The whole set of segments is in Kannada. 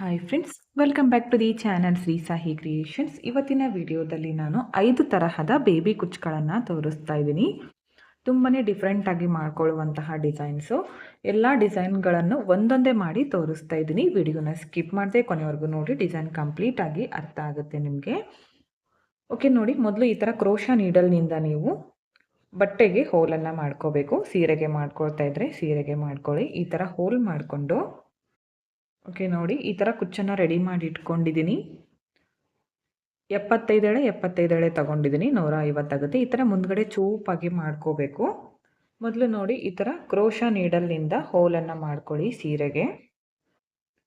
Hi friends welcome back to the channel Shri Sahi creations ಇವತ್ತಿನ ವಿಡಿಯೋದಲ್ಲಿ ನಾನು ಐದು ತರಹದ ಬೇಬಿ ಕುಚ್ಗಳನ್ನು ತೋರಿಸ್ತಾ ಇದ್ದೀನಿ. ತುಂಬಾ ಡಿಫ್ರೆಂಟಾಗಿ ಮಾಡ್ಕೊಳ್ಳುವಂತಹ ಡಿಸೈನ್ಸು ಎಲ್ಲ ಡಿಸೈನ್ಗಳನ್ನು ಒಂದೊಂದೇ ಮಾಡಿ ತೋರಿಸ್ತಾ ಇದ್ದೀನಿ. ವಿಡಿಯೋನ ಸ್ಕಿಪ್ ಮಾಡದೆ ಕೊನೆವರೆಗೂ ನೋಡಿ ಡಿಸೈನ್ ಕಂಪ್ಲೀಟಾಗಿ ಅರ್ಥ ಆಗುತ್ತೆ ನಿಮಗೆ. ಓಕೆ ನೋಡಿ, ಮೊದಲು ಈ ಥರ ಕ್ರೋಶ ನೀಡಲ್ನಿಂದ ನೀವು ಬಟ್ಟೆಗೆ ಹೋಲನ್ನು ಮಾಡ್ಕೋಬೇಕು. ಸೀರೆಗೆ ಮಾಡ್ಕೊಳ್ತಾ ಇದ್ದರೆ ಸೀರೆಗೆ ಮಾಡ್ಕೊಳ್ಳಿ. ಈ ಥರ ಹೋಲ್ ಮಾಡಿಕೊಂಡು ಓಕೆ, ನೋಡಿ, ಈ ಥರ ಕುಚ್ಚನ್ನು ರೆಡಿ ಮಾಡಿ ಇಟ್ಕೊಂಡಿದ್ದೀನಿ. ಎಪ್ಪತ್ತೈದೇಳೆ ಎಪ್ಪತ್ತೈದೇಳೆ ತಗೊಂಡಿದ್ದೀನಿ ನೂರ ಐವತ್ತಾಗುತ್ತೆ ಈ ಥರ ಮುಂದ್ಗಡೆ ಚೂಪಾಗಿ ಮಾಡ್ಕೋಬೇಕು. ಮೊದಲು ನೋಡಿ, ಈ ಥರ ಕ್ರೋಶ ನೀಡಲ್ನಿಂದ ಹೋಲನ್ನು ಮಾಡ್ಕೊಳ್ಳಿ ಸೀರೆಗೆ.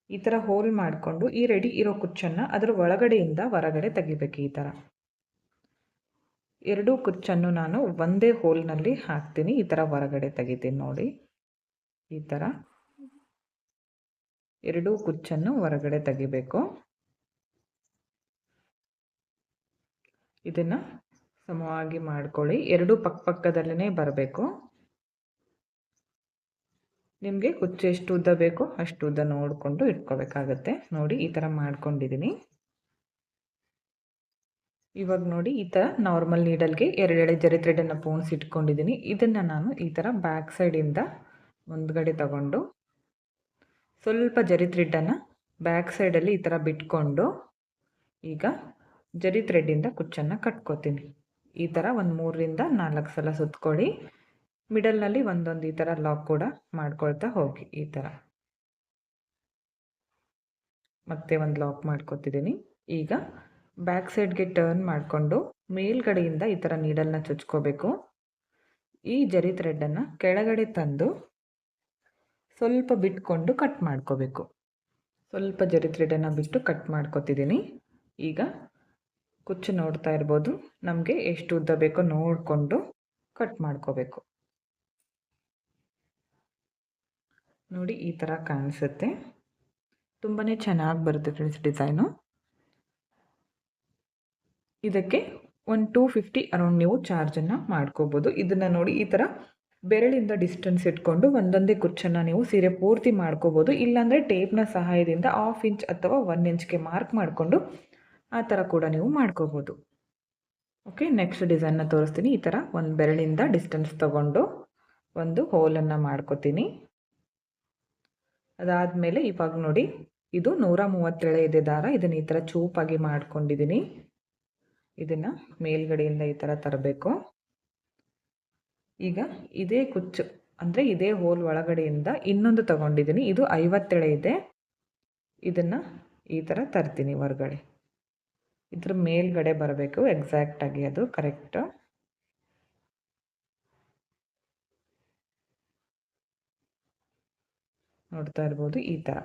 ಈ ಥರ ಹೋಲ್ ಮಾಡಿಕೊಂಡು, ಈ ರೆಡಿ ಇರೋ ಕುಚ್ಚನ್ನು ಅದರ ಒಳಗಡೆಯಿಂದ ಹೊರಗಡೆ ತೆಗಿಬೇಕು ಈ ಥರ ಎರಡೂ ಕುಚ್ಚನ್ನು ನಾನು ಒಂದೇ ಹೋಲ್ನಲ್ಲಿ ಹಾಕ್ತೀನಿ, ಈ ಥರ ಹೊರಗಡೆ ತೆಗಿತೀನಿ ನೋಡಿ. ಈ ಥರ ಎರಡೂ ಕುಚ್ಚನ್ನು ಹೊರಗಡೆ ತೆಗಿಬೇಕು. ಇದನ್ನು ಸಮವಾಗಿ ಮಾಡ್ಕೊಳ್ಳಿ. ಎರಡೂ ಪಕ್ಕದಲ್ಲೇ ಬರಬೇಕು. ನಿಮಗೆ ಕುಚ್ಚು ಎಷ್ಟು ಉದ್ದ ಬೇಕೋ ಅಷ್ಟು ಉದ್ದ ನೋಡಿಕೊಂಡು ಇಟ್ಕೋಬೇಕಾಗತ್ತೆ. ನೋಡಿ, ಈ ಥರ ಮಾಡ್ಕೊಂಡಿದ್ದೀನಿ ಇವಾಗ ನೋಡಿ, ಈ ಥರ ನಾರ್ಮಲ್ ನೀಡಲ್ಗೆ ಎರಡೆರಡು ಜರಿ ಥ್ರೆಡನ್ನು ಪೋಣಿಸಿ ಇಟ್ಕೊಂಡಿದ್ದೀನಿ ಇದನ್ನು ನಾನು ಈ ಥರ ಬ್ಯಾಕ್ ಸೈಡಿಂದ ಮುಂದ್ಗಡೆ ತಗೊಂಡು ಸ್ವಲ್ಪ ಜರಿ ಥ್ರೆಡ್ಡನ್ನು ಬ್ಯಾಕ್ ಸೈಡಲ್ಲಿ ಈ ಥರ ಬಿಟ್ಕೊಂಡು ಈಗ ಜರಿ ಥ್ರೆಡ್ಡಿಂದ ಕುಚ್ಚನ್ನು ಕಟ್ಕೋತೀನಿ. ಈ ಥರ ಒಂದು ಮೂರರಿಂದ ನಾಲ್ಕು ಸಲ ಸುತ್ಕೊಳ್ಳಿ. ಮಿಡಲ್ನಲ್ಲಿ ಒಂದೊಂದು ಈ ಥರ ಲಾಕ್ ಕೂಡ ಮಾಡ್ಕೊಳ್ತಾ ಹೋಗಿ ಈ ಥರ ಮತ್ತೆ ಒಂದು ಲಾಕ್ ಮಾಡ್ಕೊತಿದ್ದೀನಿ. ಈಗ ಬ್ಯಾಕ್ ಸೈಡ್ಗೆ ಟರ್ನ್ ಮಾಡಿಕೊಂಡು ಮೇಲ್ಗಡೆಯಿಂದ ಈ ಥರ ನೀಡಲ್ನ ಚುಚ್ಕೋಬೇಕು. ಈ ಜರಿ ಥ್ರೆಡ್ಡನ್ನು ಕೆಳಗಡೆ ತಂದು ಸ್ವಲ್ಪ ಬಿಟ್ಕೊಂಡು ಕಟ್ ಮಾಡ್ಕೋಬೇಕು. ಸ್ವಲ್ಪ ಜರಿ ಥ್ರೆಡನ್ನು ಬಿಟ್ಟು ಕಟ್ ಮಾಡ್ಕೋತಿದ್ದೀನಿ. ಈಗ ಕುಚ್ಚು ನೋಡ್ತಾ ಇರ್ಬೋದು. ನಮಗೆ ಎಷ್ಟು ಉದ್ದ ಬೇಕೋ ನೋಡಿಕೊಂಡು ಕಟ್ ಮಾಡ್ಕೋಬೇಕು. ನೋಡಿ ಈ ಥರ ಕಾಣಿಸುತ್ತೆ. ತುಂಬಾ ಚೆನ್ನಾಗಿ ಬರುತ್ತೆ ಫ್ರೆಂಡ್ಸ್ ಡಿಸೈನು ಇದಕ್ಕೆ ಒಂದು ಟೂ ಫಿಫ್ಟಿ ಅರೌಂಡ್ ನೀವು ಚಾರ್ಜನ್ನು ಮಾಡ್ಕೋಬೋದು. ಇದನ್ನು ನೋಡಿ ಈ ಥರ ಬೆರಳಿಂದ ಡಿಸ್ಟೆನ್ಸ್ ಇಟ್ಕೊಂಡು ಒಂದೊಂದೇ ಕುಚ್ಚನ್ನು ನೀವು ಸೀರೆ ಪೂರ್ತಿ ಮಾಡ್ಕೋಬೋದು. ಇಲ್ಲಾಂದರೆ ಟೇಪ್ನ ಸಹಾಯದಿಂದ ಹಾಫ್ ಇಂಚ್ ಅಥವಾ ಒನ್ ಇಂಚ್ಗೆ ಮಾರ್ಕ್ ಮಾಡಿಕೊಂಡು ಆ ಥರ ಕೂಡ ನೀವು ಮಾಡ್ಕೋಬೋದು. ಓಕೆ ನೆಕ್ಸ್ಟ್ ಡಿಸೈನ್ನ ತೋರಿಸ್ತೀನಿ. ಈ ಥರ ಒಂದು ಬೆರಳಿಂದ ಡಿಸ್ಟೆನ್ಸ್ ತಗೊಂಡು ಒಂದು ಹೋಲನ್ನು ಮಾಡ್ಕೋತೀನಿ. ಅದಾದಮೇಲೆ ಇವಾಗ ನೋಡಿ, ಇದು ನೂರ ಮೂವತ್ತೇಳು ಇದೆ ದಾರ. ಇದನ್ನು ಈ ಥರ ಚೂಪಾಗಿ ಮಾಡ್ಕೊಂಡಿದ್ದೀನಿ ಇದನ್ನು ಮೇಲ್ಗಡೆಯಿಂದ ಈ ಥರ ತರಬೇಕು. ಈಗ ಇದೇ ಕುಚ್ಚು, ಅಂದರೆ ಇದೇ ಹೋಲ್ ಒಳಗಡೆಯಿಂದ ಇನ್ನೊಂದು ತಗೊಂಡಿದ್ದೀನಿ. ಇದು ಐವತ್ತೆಳೆ ಇದೆ. ಇದನ್ನು ಈ ಥರ ತರ್ತೀನಿ ಹೊರಗಡೆ. ಇದ್ರ ಮೇಲ್ಗಡೆ ಬರಬೇಕು ಎಕ್ಸಾಕ್ಟಾಗಿ ಅದು ಕರೆಕ್ಟ್ ನೋಡ್ತಾ ಇರ್ಬೋದು ಈ ಥರ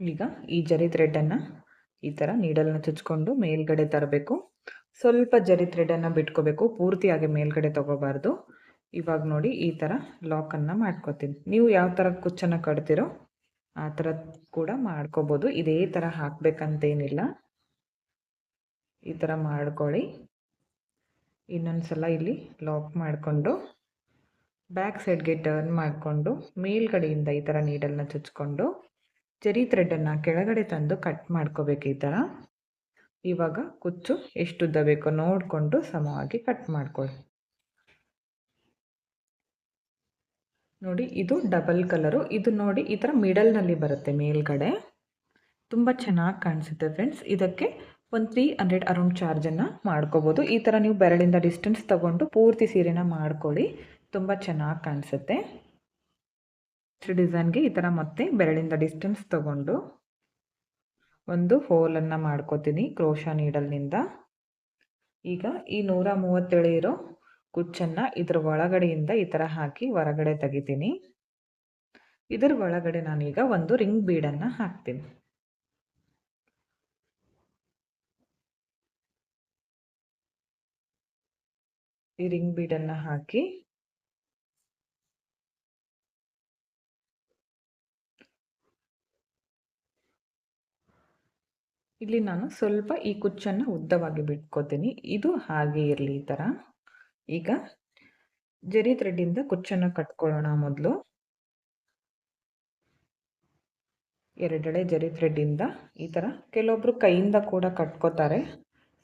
ಈಗ ಈ ಜರಿ ಥ್ರೆಡ್ಡನ್ನು ಈ ಥರ ನೀಡಲ್ನ ಚುಚ್ಕೊಂಡು ಮೇಲ್ಗಡೆ ತರಬೇಕು. ಸ್ವಲ್ಪ ಜರಿ ಥ್ರೆಡನ್ನು ಬಿಟ್ಕೋಬೇಕು. ಪೂರ್ತಿಯಾಗಿ ಮೇಲ್ಗಡೆ ತೊಗೋಬಾರ್ದು. ಇವಾಗ ನೋಡಿ ಈ ಥರ ಲಾಕನ್ನು ಮಾಡ್ಕೋತೀನಿ. ನೀವು ಯಾವ ಥರ ಕುಚ್ಚನ್ನು ಕಟ್ತಿರೋ ಆ ಥರ ಕೂಡ ಮಾಡ್ಕೋಬೋದು. ಇದೇ ಥರ ಹಾಕಬೇಕಂತೇನಿಲ್ಲ. ಈ ಥರ ಮಾಡ್ಕೊಳ್ಳಿ. ಇನ್ನೊಂದು ಸಲ ಇಲ್ಲಿ ಲಾಕ್ ಮಾಡಿಕೊಂಡು ಬ್ಯಾಕ್ ಸೈಡ್ಗೆ ಟರ್ನ್ ಮಾಡಿಕೊಂಡು ಮೇಲ್ಗಡೆಯಿಂದ ಈ ಥರ ನೀಡಲ್ನ ಚುಚ್ಕೊಂಡು ಜರಿ ಥ್ರೆಡ್ಡನ್ನು ಕೆಳಗಡೆ ತಂದು ಕಟ್ ಮಾಡ್ಕೋಬೇಕು ಈ ಥರ. ಇವಾಗ ಕುಚ್ಚು ಎಷ್ಟು ಉದ್ದ ಬೇಕೋ ನೋಡಿಕೊಂಡು ಸಮವಾಗಿ ಕಟ್ ಮಾಡ್ಕೊಳ್ಳಿ. ನೋಡಿ, ಇದು ಡಬಲ್ ಕಲರು. ಇದು ನೋಡಿ, ಈ ಥರ ಮಿಡಲ್ನಲ್ಲಿ ಬರುತ್ತೆ ಮೇಲ್ಗಡೆ. ತುಂಬ ಚೆನ್ನಾಗಿ ಕಾಣಿಸುತ್ತೆ ಫ್ರೆಂಡ್ಸ್. ಇದಕ್ಕೆ ಒಂದು ತ್ರೀ ಹಂಡ್ರೆಡ್ ಅರೌಂಡ್ ಚಾರ್ಜನ್ನು ಮಾಡ್ಕೋಬೋದು. ಈ ಥರ ನೀವು ಬೆರಳಿಂದ ಡಿಸ್ಟೆನ್ಸ್ ತಗೊಂಡು ಪೂರ್ತಿ ಸೀರೆನ ಮಾಡ್ಕೊಳ್ಳಿ. ತುಂಬ ಚೆನ್ನಾಗಿ ಕಾಣಿಸುತ್ತೆ. ಡಿಸೈನ್ಗೆ ಈ ಥರ ಮತ್ತೆ ಬೆರಳಿಂದ ಡಿಸ್ಟೆನ್ಸ್ ತಗೊಂಡು ಒಂದು ಹೋಲನ್ನು ಮಾಡ್ಕೋತೀನಿ ಕ್ರೋಶ ನೀಡಲ್ನಿಂದ ಈಗ ಈ ನೂರ ಮೂವತ್ತೇಳು ಇರೋ ಕುಚ್ಚನ್ನು ಇದ್ರ ಒಳಗಡೆಯಿಂದ ಈ ಥರ ಹಾಕಿ ಹೊರಗಡೆ ತೆಗಿತೀನಿ. ಇದರ ಒಳಗಡೆ ನಾನೀಗ ಒಂದು ರಿಂಗ್ ಬೀಡನ್ನು ಹಾಕ್ತೀನಿ. ಈ ರಿಂಗ್ ಬೀಡನ್ನು ಹಾಕಿ ಇಲ್ಲಿ ನಾನು ಸ್ವಲ್ಪ ಈ ಕುಚ್ಚನ್ನು ಉದ್ದವಾಗಿ ಬಿಟ್ಕೋತೀನಿ. ಇದು ಹಾಗೆ ಇರಲಿ ಈ ಥರ. ಈಗ ಜರಿ ಥ್ರೆಡ್ಡಿಂದ ಕುಚ್ಚನ್ನು ಕಟ್ಕೊಳ್ಳೋಣ ಮೊದಲು. ಎರಡೆಳೆ ಜರಿ ಥ್ರೆಡ್ಡಿಂದ ಈ ಥರ. ಕೆಲವೊಬ್ಬರು ಕೈಯಿಂದ ಕೂಡ ಕಟ್ಕೋತಾರೆ.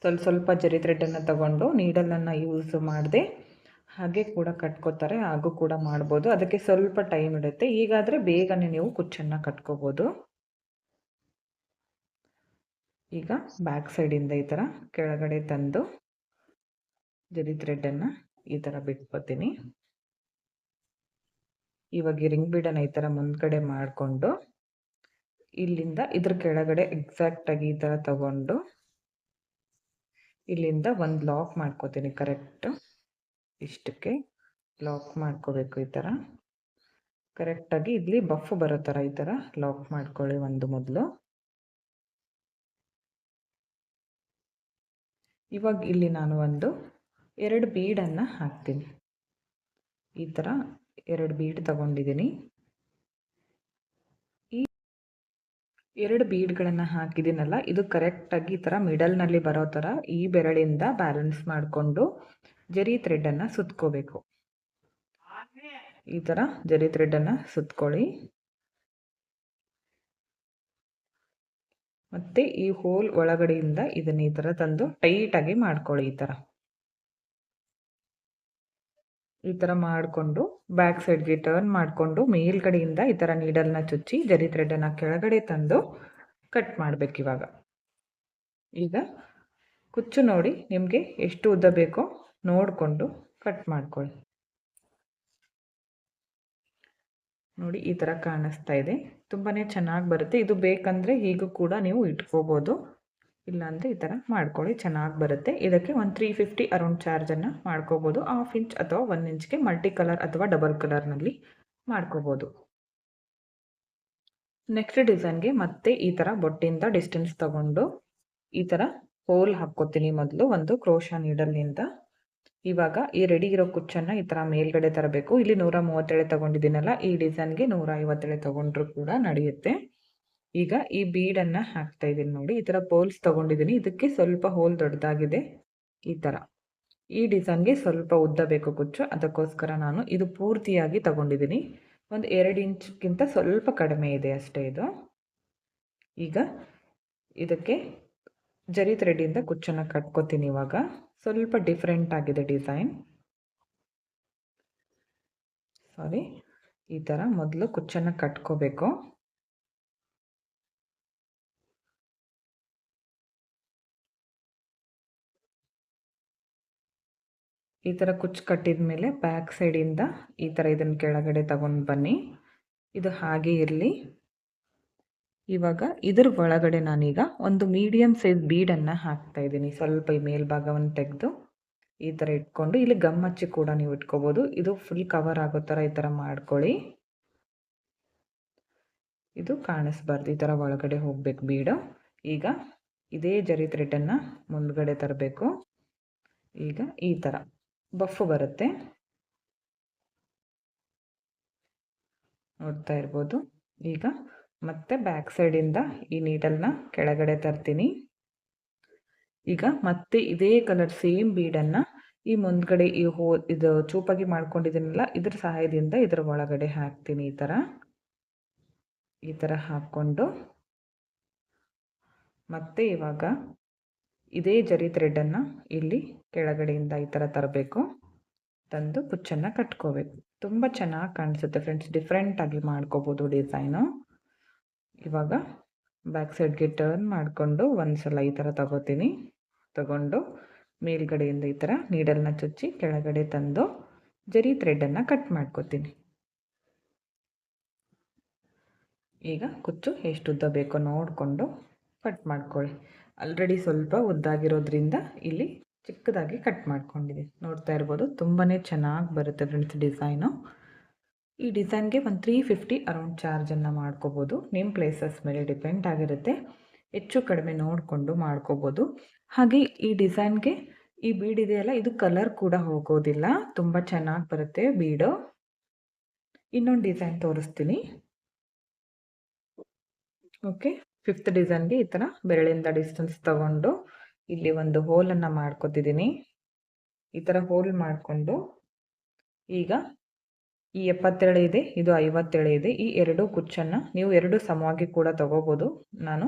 ಸ್ವಲ್ಪ ಸ್ವಲ್ಪ ಜರಿ ಥ್ರೆಡ್ಡನ್ನು ತಗೊಂಡು ನೀಡಲನ್ನು ಯೂಸ್ ಮಾಡದೆ ಹಾಗೆ ಕೂಡ ಕಟ್ಕೋತಾರೆ. ಹಾಗೂ ಕೂಡ ಮಾಡ್ಬೋದು. ಅದಕ್ಕೆ ಸ್ವಲ್ಪ ಟೈಮ್ ಇಡುತ್ತೆ ಈಗಾದರೆ ಬೇಗನೆ ನೀವು ಕುಚ್ಚನ್ನು ಕಟ್ಕೋಬೋದು. ಈಗ ಬ್ಯಾಕ್ ಸೈಡಿಂದ ಈ ಥರ ಕೆಳಗಡೆ ತಂದು ಜರಿ ಥ್ರೆಡ್ಡನ್ನು ಈ ಥರ ಬಿಟ್ಕೋತೀನಿ. ಇವಾಗ ರಿಂಗ್ ಬೀಡನ್ನು ಈ ಥರ ಮುಂದ್ಗಡೆ ಮಾಡಿಕೊಂಡು ಇಲ್ಲಿಂದ ಇದ್ರ ಕೆಳಗಡೆ ಎಕ್ಸಾಕ್ಟಾಗಿ ಈ ಥರ ತಗೊಂಡು ಇಲ್ಲಿಂದ ಒಂದು ಲಾಕ್ ಮಾಡ್ಕೋತೀನಿ ಕರೆಕ್ಟ್ ಇಷ್ಟಕ್ಕೆ. ಲಾಕ್ ಮಾಡ್ಕೋಬೇಕು ಈ ಥರ ಕರೆಕ್ಟಾಗಿ ಇಲ್ಲಿ ಬಫ್ ಬರೋ ಥರ ಈ ಥರ ಲಾಕ್ ಮಾಡ್ಕೊಳ್ಳಿ ಒಂದು ಮೊದಲು. ಇವಾಗ ಇಲ್ಲಿ ನಾನು ಒಂದು ಎರಡು ಬೀಡನ್ನು ಹಾಕ್ತೀನಿ. ಈ ಥರ ಎರಡು ಬೀಡ್ ತಗೊಂಡಿದ್ದೀನಿ. ಈ ಎರಡು ಬೀಡ್ಗಳನ್ನು ಹಾಕಿದ್ದೀನಲ್ಲ, ಇದು ಕರೆಕ್ಟಾಗಿ ಈ ಥರ ಮಿಡಲ್ನಲ್ಲಿ ಬರೋ ಥರ ಈ ಬೆರಳಿಂದ ಬ್ಯಾಲೆನ್ಸ್ ಮಾಡಿಕೊಂಡು ಜರಿ ಥ್ರೆಡ್ಡನ್ನು ಸುತ್ಕೋಬೇಕು. ಈ ಥರ ಜರಿ ಥ್ರೆಡ್ಡನ್ನು ಸುತ್ಕೊಳ್ಳಿ. ಮತ್ತು ಈ ಹೋಲ್ ಒಳಗಡೆಯಿಂದ ಇದನ್ನ ಈ ಥರ ತಂದು ಟೈಟಾಗಿ ಮಾಡ್ಕೊಳ್ಳಿ ಈ ಥರ ಈ ಥರ ಮಾಡಿಕೊಂಡು ಬ್ಯಾಕ್ ಸೈಡ್ಗೆ ಟರ್ನ್ ಮಾಡಿಕೊಂಡು ಮೇಲ್ಗಡೆಯಿಂದ ಈ ಥರ ನೀಡಲ್ನ ಚುಚ್ಚಿ ಜರಿ ಥ್ರೆಡನ್ನು ಕೆಳಗಡೆ ತಂದು ಕಟ್ ಮಾಡಬೇಕು ಇವಾಗ. ಈಗ ಕುಚ್ಚು ನೋಡಿ ನಿಮಗೆ ಎಷ್ಟು ಉದ್ದ ಬೇಕೋ ನೋಡಿಕೊಂಡು ಕಟ್ ಮಾಡ್ಕೊಳ್ಳಿ. ನೋಡಿ, ಈ ಥರ ಕಾಣಿಸ್ತಾ ಇದೆ. ತುಂಬಾ ಚೆನ್ನಾಗಿ ಬರುತ್ತೆ. ಇದು ಬೇಕಂದರೆ ಹೀಗೂ ಕೂಡ ನೀವು ಇಟ್ಕೋಬೋದು. ಇಲ್ಲಾಂದರೆ ಈ ಥರ ಮಾಡ್ಕೊಳ್ಳಿ, ಚೆನ್ನಾಗಿ ಬರುತ್ತೆ. ಇದಕ್ಕೆ ಒಂದು ತ್ರೀ ಫಿಫ್ಟಿ ಅರೌಂಡ್ ಚಾರ್ಜನ್ನು ಮಾಡ್ಕೋಬೋದು. ಹಾಫ್ ಇಂಚ್ ಅಥವಾ ಒನ್ ಇಂಚ್ಗೆ ಮಲ್ಟಿ ಕಲರ್ ಅಥವಾ ಡಬಲ್ ಕಲರ್ನಲ್ಲಿ ಮಾಡ್ಕೋಬೋದು. ನೆಕ್ಸ್ಟ್ ಡಿಸೈನ್ಗೆ ಮತ್ತೆ ಈ ಥರ ಬೊಟ್ಟಿಂದ ಡಿಸ್ಟೆನ್ಸ್ ತಗೊಂಡು ಈ ಥರ ಹೋಲ್ ಹಾಕ್ಕೋತೀನಿ ಮೊದಲು. ಒಂದು ಕ್ರೋಶ ನೀಡಲ್ನಿಂದ ಇವಾಗ ಈ ರೆಡಿ ಇರೋ ಕುಚ್ಚನ್ನು ಈ ಥರ ಮೇಲ್ಗಡೆ ತರಬೇಕು. ಇಲ್ಲಿ ನೂರ ಮೂವತ್ತೇಳೆ ತಗೊಂಡಿದ್ದೀನಲ್ಲ, ಈ ಡಿಸೈನ್ಗೆ ನೂರ ಐವತ್ತೇಳೆ ತಗೊಂಡ್ರು ಕೂಡ ನಡೆಯುತ್ತೆ. ಈಗ ಈ ಬೀಡನ್ನು ಹಾಕ್ತಾ ಇದ್ದೀನಿ ನೋಡಿ, ಈ ಥರ ಪೋಲ್ಸ್ ತಗೊಂಡಿದ್ದೀನಿ ಇದಕ್ಕೆ ಸ್ವಲ್ಪ ಹೋಲ್ ದೊಡ್ಡದಾಗಿದೆ ಈ ಥರ ಈ ಡಿಸೈನ್ಗೆ ಸ್ವಲ್ಪ ಉದ್ದ ಬೇಕು ಕುಚ್ಚು. ಅದಕ್ಕೋಸ್ಕರ ನಾನು ಇದು ಪೂರ್ತಿಯಾಗಿ ತಗೊಂಡಿದ್ದೀನಿ ಒಂದು ಎರಡು ಇಂಚ್ಗಿಂತ ಸ್ವಲ್ಪ ಕಡಿಮೆ ಇದೆ ಅಷ್ಟೇ ಇದು. ಈಗ ಇದಕ್ಕೆ ಜರಿ ಥ್ರೆಡ್ಡಿಂದ ಕುಚ್ಚನ್ನು ಕಟ್ಕೋತೀನಿ ಇವಾಗ. ಸ್ವಲ್ಪ ಡಿಫ್ರೆಂಟ್ ಆಗಿದೆ ಡಿಸೈನ್ ಸಾರಿ ಈ ಥರ ಮೊದಲು ಕುಚ್ಚನ್ನು ಕಟ್ಕೋಬೇಕು. ಈ ಥರ ಕುಚ್ಚು ಕಟ್ಟಿದ ಮೇಲೆ ಬ್ಯಾಕ್ ಸೈಡಿಂದ ಈ ಥರ ಇದನ್ನು ಕೆಳಗಡೆ ತಗೊಂಡು ಬನ್ನಿ. ಇದು ಹಾಗೆ ಇರಲಿ. ಇವಾಗ ಇದರ ಒಳಗಡೆ ನಾನೀಗ ಒಂದು ಮೀಡಿಯಮ್ ಸೈಜ್ ಬೀಡನ್ನು ಹಾಕ್ತಾ ಇದ್ದೀನಿ. ಸ್ವಲ್ಪ ಈ ಮೇಲ್ಭಾಗವನ್ನು ತೆಗೆದು ಈ ಥರ ಇಟ್ಕೊಂಡು ಇಲ್ಲಿ ಗಮ್ಮಚ್ಚಿ ಕೂಡ ನೀವು ಇಟ್ಕೋಬೋದು. ಇದು ಫುಲ್ ಕವರ್ ಆಗೋ ಥರ ಈ ಥರ ಮಾಡ್ಕೊಳ್ಳಿ. ಇದು ಕಾಣಿಸ್ಬಾರ್ದು. ಈ ಥರ ಒಳಗಡೆ ಹೋಗ್ಬೇಕು ಬೀಡು ಈಗ ಇದೇ ಜರಿ ಥ್ರೆಡನ್ನು ಮುಂದ್ಗಡೆ ತರಬೇಕು. ಈಗ ಈ ಥರ ಬಫ್ ಬರುತ್ತೆ. ನೋಡ್ತಾ ಇರ್ಬೋದು. ಈಗ ಮತ್ತೆ ಬ್ಯಾಕ್ ಸೈಡಿಂದ ಈ ನೀಡಲ್ನ ಕೆಳಗಡೆ ತರ್ತೀನಿ. ಈಗ ಮತ್ತೆ ಇದೇ ಕಲರ್ ಸೇಮ್ ಬೀಡನ್ನು ಈ ಮುಂದ್ಗಡೆ ಈ ಹೋ, ಇದು ಚೂಪಾಗಿ ಮಾಡ್ಕೊಂಡಿದ್ದೀನಲ್ಲ, ಇದ್ರ ಸಹಾಯದಿಂದ ಇದರ ಒಳಗಡೆ ಹಾಕ್ತೀನಿ ಈ ಥರ ಈ ಥರ ಹಾಕ್ಕೊಂಡು ಮತ್ತೆ ಇವಾಗ ಇದೇ ಜರಿ ಥ್ರೆಡನ್ನು ಇಲ್ಲಿ ಕೆಳಗಡೆಯಿಂದ ಈ ಥರ ತರಬೇಕು. ತಂದು ಕುಚ್ಚನ್ನು ಕಟ್ಕೋಬೇಕು. ತುಂಬ ಚೆನ್ನಾಗಿ ಕಾಣಿಸುತ್ತೆ ಫ್ರೆಂಡ್ಸ್ ಡಿಫ್ರೆಂಟಾಗಿ ಮಾಡ್ಕೋಬೋದು ಡಿಸೈನು ಇವಾಗ ಬ್ಯಾಕ್ ಸೈಡ್ಗೆ ಟರ್ನ್ ಮಾಡಿಕೊಂಡು ಒಂದು ಸಲ ಈ ಥರ ತಗೋತೀನಿ. ತಗೊಂಡು ಮೇಲ್ಗಡೆಯಿಂದ ಈ ಥರ ನೀಡಲ್ನ ಚುಚ್ಚಿ ಕೆಳಗಡೆ ತಂದು ಜರಿ ಥ್ರೆಡ್ಡನ್ನು ಕಟ್ ಮಾಡ್ಕೋತೀನಿ. ಈಗ ಕುಚ್ಚು ಎಷ್ಟು ಉದ್ದ ಬೇಕೋ ನೋಡಿಕೊಂಡು ಕಟ್ ಮಾಡ್ಕೊಳ್ಳಿ. ಆಲ್ರೆಡಿ ಸ್ವಲ್ಪ ಉದ್ದಾಗಿರೋದ್ರಿಂದ ಇಲ್ಲಿ ಚಿಕ್ಕದಾಗಿ ಕಟ್ ಮಾಡ್ಕೊಂಡಿದೆ ನೋಡ್ತಾ ಇರ್ಬೋದು ತುಂಬಾ ಚೆನ್ನಾಗಿ ಬರುತ್ತೆ ಫ್ರೆಂಡ್ಸ್ ಡಿಸೈನು ಈ ಡಿಸೈನ್ಗೆ ಒಂದು ತ್ರೀ ಫಿಫ್ಟಿ ಅರೌಂಡ್ ಚಾರ್ಜನ್ನು ಮಾಡ್ಕೋಬೋದು. ನಿಮ್ಮ ಪ್ಲೇಸಸ್ ಮೇಲೆ ಡಿಪೆಂಡ್ ಆಗಿರುತ್ತೆ. ಹೆಚ್ಚು ಕಡಿಮೆ ನೋಡಿಕೊಂಡು ಮಾಡ್ಕೋಬೋದು. ಹಾಗೆ ಈ ಡಿಸೈನ್ಗೆ ಈ ಬೀಡ್ ಇದೆಯಲ್ಲ, ಇದು ಕಲರ್ ಕೂಡ ಹೋಗೋದಿಲ್ಲ. ತುಂಬ ಚೆನ್ನಾಗಿ ಬರುತ್ತೆ ಬೀಡು. ಇನ್ನೊಂದು ಡಿಸೈನ್ ತೋರಿಸ್ತೀನಿ. ಓಕೆ ಫಿಫ್ತ್ ಡಿಸೈನ್ಗೆ ಈ ಥರ ಬೆರಳಿಂದ ಡಿಸ್ಟೆನ್ಸ್ ತಗೊಂಡು ಇಲ್ಲಿ ಒಂದು ಹೋಲನ್ನು ಮಾಡ್ಕೋತಿದ್ದೀನಿ. ಈ ಥರ ಹೋಲ್ ಮಾಡಿಕೊಂಡು ಈಗ ಈ ಎಪ್ಪತ್ತೇಳು ಇದೆ, ಇದು ಐವತ್ತೇಳು ಇದೆ. ಈ ಎರಡು ಕುಚ್ಚನ್ನು ನೀವು ಎರಡು ಸಮವಾಗಿ ಕೂಡ ತಗೋಬೋದು. ನಾನು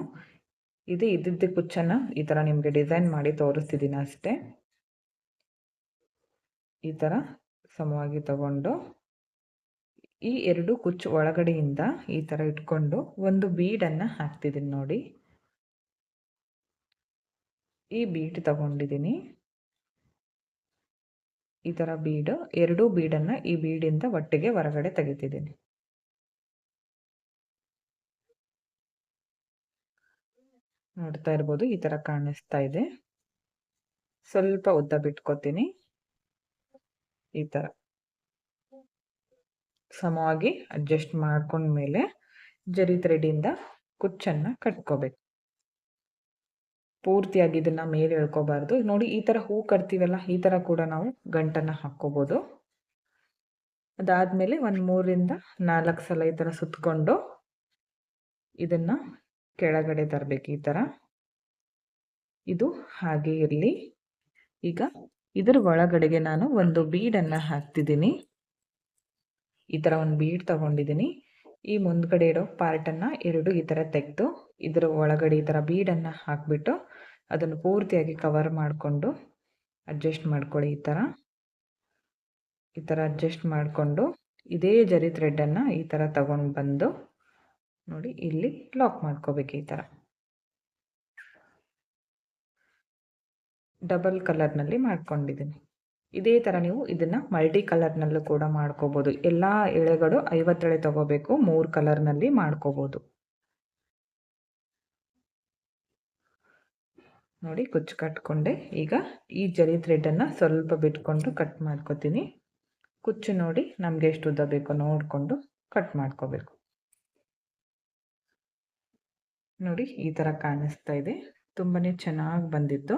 ಇದು ಇದ್ದಿದ್ದ ಕುಚ್ಚನ್ನು ಈ ಥರ ನಿಮಗೆ ಡಿಸೈನ್ ಮಾಡಿ ತೋರಿಸ್ತಿದ್ದೀನಿ ಅಷ್ಟೇ. ಈ ಥರ ಸಮವಾಗಿ ತಗೊಂಡು ಈ ಎರಡು ಕುಚ್ಚು ಒಳಗಡೆಯಿಂದ ಈ ಥರ ಇಟ್ಕೊಂಡು ಒಂದು ಬೀಡನ್ನು ಹಾಕ್ತಿದ್ದೀನಿ ನೋಡಿ. ಈ ಬೀಟ್ ತಗೊಂಡಿದ್ದೀನಿ ಈ ಥರ ಬೀಡು ಎರಡೂ ಬೀಡನ್ನು ಈ ಬೀಡಿಂದ ಒಟ್ಟಿಗೆ ಹೊರಗಡೆ ತೆಗಿತಿದ್ದೀನಿ. ನೋಡ್ತಾ ಇರ್ಬೋದು, ಈ ಥರ ಕಾಣಿಸ್ತಾ ಇದೆ. ಸ್ವಲ್ಪ ಉದ್ದ ಬಿಟ್ಕೋತೀನಿ. ಈ ಥರ ಸಮವಾಗಿ ಅಡ್ಜಸ್ಟ್ ಮಾಡ್ಕೊಂಡ್ಮೇಲೆ, ಜರಿ ಥ್ರೆಡಿಂದ ಕುಚ್ಚನ್ನು ಕಟ್ಕೋಬೇಕು. ಪೂರ್ತಿಯಾಗಿ ಇದನ್ನು ಮೇಲೆ ಎಳ್ಕೋಬಾರ್ದು. ನೋಡಿ ಈ ಥರ ಹೂ ಕಟ್ತೀವಲ್ಲ, ಈ ಥರ ಕೂಡ ನಾವು ಗಂಟನ್ನು ಹಾಕ್ಕೋಬೋದು. ಅದಾದಮೇಲೆ ಒಂದು ಮೂರಿಂದ ನಾಲ್ಕು ಸಲ ಈ ಥರ ಸುತ್ತಕೊಂಡು ಇದನ್ನು ಕೆಳಗಡೆ ತರ್ಬೇಕು ಈ ಥರ ಇದು ಹಾಗೆ ಇರಲಿ. ಈಗ ಇದರ ಒಳಗಡೆಗೆ ನಾನು ಒಂದು ಬೀಡನ್ನು ಹಾಕ್ತಿದ್ದೀನಿ. ಈ ಥರ ಒಂದು ಬೀಡ್ ತಗೊಂಡಿದ್ದೀನಿ. ಈ ಮುಂದ್ಗಡೆ ಇರೋ ಪಾರ್ಟನ್ನು ಎರಡು ಈ ಥರ ತೆಗೆದು, ಇದರ ಒಳಗಡೆ ಈ ಥರ ಬೀಡನ್ನು ಹಾಕಿಬಿಟ್ಟು ಅದನ್ನು ಪೂರ್ತಿಯಾಗಿ ಕವರ್ ಮಾಡಿಕೊಂಡು ಅಡ್ಜಸ್ಟ್ ಮಾಡ್ಕೊಳ್ಳಿ ಈ ಥರ ಈ ಥರ ಅಡ್ಜಸ್ಟ್ ಮಾಡಿಕೊಂಡು ಇದೇ ಜರಿ ಥ್ರೆಡ್ಡನ್ನು ಈ ಥರ ತಗೊಂಡು ಬಂದು ನೋಡಿ ಇಲ್ಲಿ ಲಾಕ್ ಮಾಡ್ಕೋಬೇಕು ಈ ಥರ ಡಬಲ್ ಕಲರ್ನಲ್ಲಿ ಮಾಡ್ಕೊಂಡಿದ್ದೀನಿ. ಇದೇ ಥರ ನೀವು ಇದನ್ನು ಮಲ್ಟಿ ಕಲರ್ನಲ್ಲೂ ಕೂಡ ಮಾಡ್ಕೋಬೋದು. ಎಲ್ಲ ಎಳೆಗಳು ಐವತ್ತೆಳೆ ತಗೋಬೇಕು, ಮೂರು ಕಲರ್ನಲ್ಲಿ ಮಾಡ್ಕೋಬೋದು. ನೋಡಿ ಕುಚ್ಚು ಕಟ್ಕೊಂಡೆ. ಈಗ ಈ ಜರಿ ಥ್ರೆಡನ್ನು ಸ್ವಲ್ಪ ಬಿಟ್ಕೊಂಡು ಕಟ್ ಮಾಡ್ಕೋತೀನಿ. ಕುಚ್ಚು ನೋಡಿ ನಮಗೆ ಎಷ್ಟು ಉದ್ದ ಬೇಕೋ ನೋಡಿಕೊಂಡು ಕಟ್ ಮಾಡ್ಕೋಬೇಕು. ನೋಡಿ ಈ ಥರ ಕಾಣಿಸ್ತಾ ಇದೆ. ತುಂಬಾ ಚೆನ್ನಾಗಿ ಬಂದಿತ್ತು.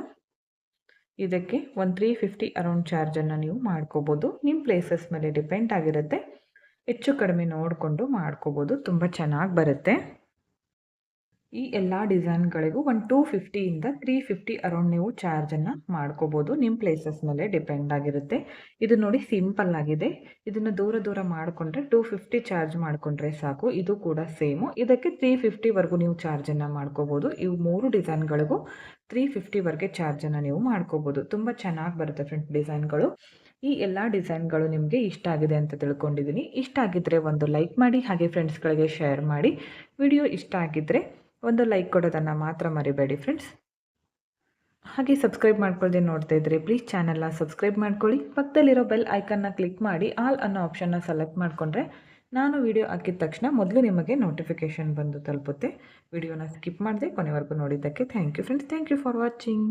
ಇದಕ್ಕೆ ಒಂದು ತ್ರೀ ಫಿಫ್ಟಿ ಅರೌಂಡ್ ಚಾರ್ಜನ್ನು ನೀವು ಮಾಡ್ಕೋಬೋದು. ನಿಮ್ಮ ಪ್ಲೇಸಸ್ ಮೇಲೆ ಡಿಪೆಂಡ್ ಆಗಿರುತ್ತೆ. ಹೆಚ್ಚು ಕಡಿಮೆ ನೋಡಿಕೊಂಡು ಮಾಡ್ಕೋಬೋದು. ತುಂಬ ಚೆನ್ನಾಗಿ ಬರುತ್ತೆ. ಈ ಎಲ್ಲ ಡಿಸೈನ್ಗಳಿಗೂ ಒಂದು ಟೂ ಫಿಫ್ಟಿಯಿಂದ ತ್ರೀ ಫಿಫ್ಟಿ ಅರೌಂಡ್ ನೀವು ಚಾರ್ಜನ್ನು ಮಾಡ್ಕೋಬೋದು. ನಿಮ್ಮ ಪ್ಲೇಸಸ್ ಮೇಲೆ ಡಿಪೆಂಡ್ ಆಗಿರುತ್ತೆ. ಇದು ನೋಡಿ ಸಿಂಪಲ್ ಆಗಿದೆ. ಇದನ್ನು ದೂರ ದೂರ ಮಾಡಿಕೊಂಡ್ರೆ ಟೂ ಫಿಫ್ಟಿ ಚಾರ್ಜ್ ಮಾಡಿಕೊಂಡ್ರೆ ಸಾಕು. ಇದು ಕೂಡ ಸೇಮು ಇದಕ್ಕೆ ತ್ರೀ ಫಿಫ್ಟಿವರೆಗೂ ನೀವು ಚಾರ್ಜನ್ನು ಮಾಡ್ಕೋಬೋದು. ಇವು ಮೂರು ಡಿಸೈನ್ಗಳಿಗೂ ತ್ರೀ ಫಿಫ್ಟಿವರೆಗೆ ಚಾರ್ಜನ್ನು ನೀವು ಮಾಡ್ಕೋಬೋದು. ತುಂಬ ಚೆನ್ನಾಗಿ ಬರುತ್ತೆ ಫ್ರೆಂಡ್ ಡಿಸೈನ್ಗಳು. ಈ ಎಲ್ಲ ಡಿಸೈನ್ಗಳು ನಿಮಗೆ ಇಷ್ಟ ಆಗಿದೆ ಅಂತ ತಿಳ್ಕೊಂಡಿದ್ದೀನಿ. ಇಷ್ಟ ಆಗಿದ್ದರೆ ಒಂದು ಲೈಕ್ ಮಾಡಿ, ಹಾಗೆ ಫ್ರೆಂಡ್ಸ್ಗಳಿಗೆ ಶೇರ್ ಮಾಡಿ. ವಿಡಿಯೋ ಇಷ್ಟ ಆಗಿದ್ದರೆ ಒಂದು ಲೈಕ್ ಕೊಡೋದನ್ನು ಮಾತ್ರ ಮರಿಬೇಡಿ ಫ್ರೆಂಡ್ಸ್. ಹಾಗೆ ಸಬ್ಸ್ಕ್ರೈಬ್ ಮಾಡ್ಕೊಳ್ಳದೆ ನೋಡ್ತಾ ಇದ್ರೆ ಪ್ಲೀಸ್ ಚಾನಲ್ನ ಸಬ್ಸ್ಕ್ರೈಬ್ ಮಾಡ್ಕೊಳ್ಳಿ. ಪಕ್ಕದಲ್ಲಿರೋ ಬೆಲ್ ಐಕನ್ನ ಕ್ಲಿಕ್ ಮಾಡಿ, ಆಲ್ ಅನ್ನೋ ಆಪ್ಷನ್ನ ಸೆಲೆಕ್ಟ್ ಮಾಡಿಕೊಂಡ್ರೆ ನಾನು ವಿಡಿಯೋ ಹಾಕಿದ ತಕ್ಷಣ ಮೊದಲು ನಿಮಗೆ ನೋಟಿಫಿಕೇಶನ್ ಬಂದು ತಲುಪುತ್ತೆ. ವಿಡಿಯೋನ ಸ್ಕಿಪ್ ಮಾಡಿದೆ ಕೊನೆವರೆಗೂ ನೋಡಿದ್ದಕ್ಕೆ thank you friends thank you for watching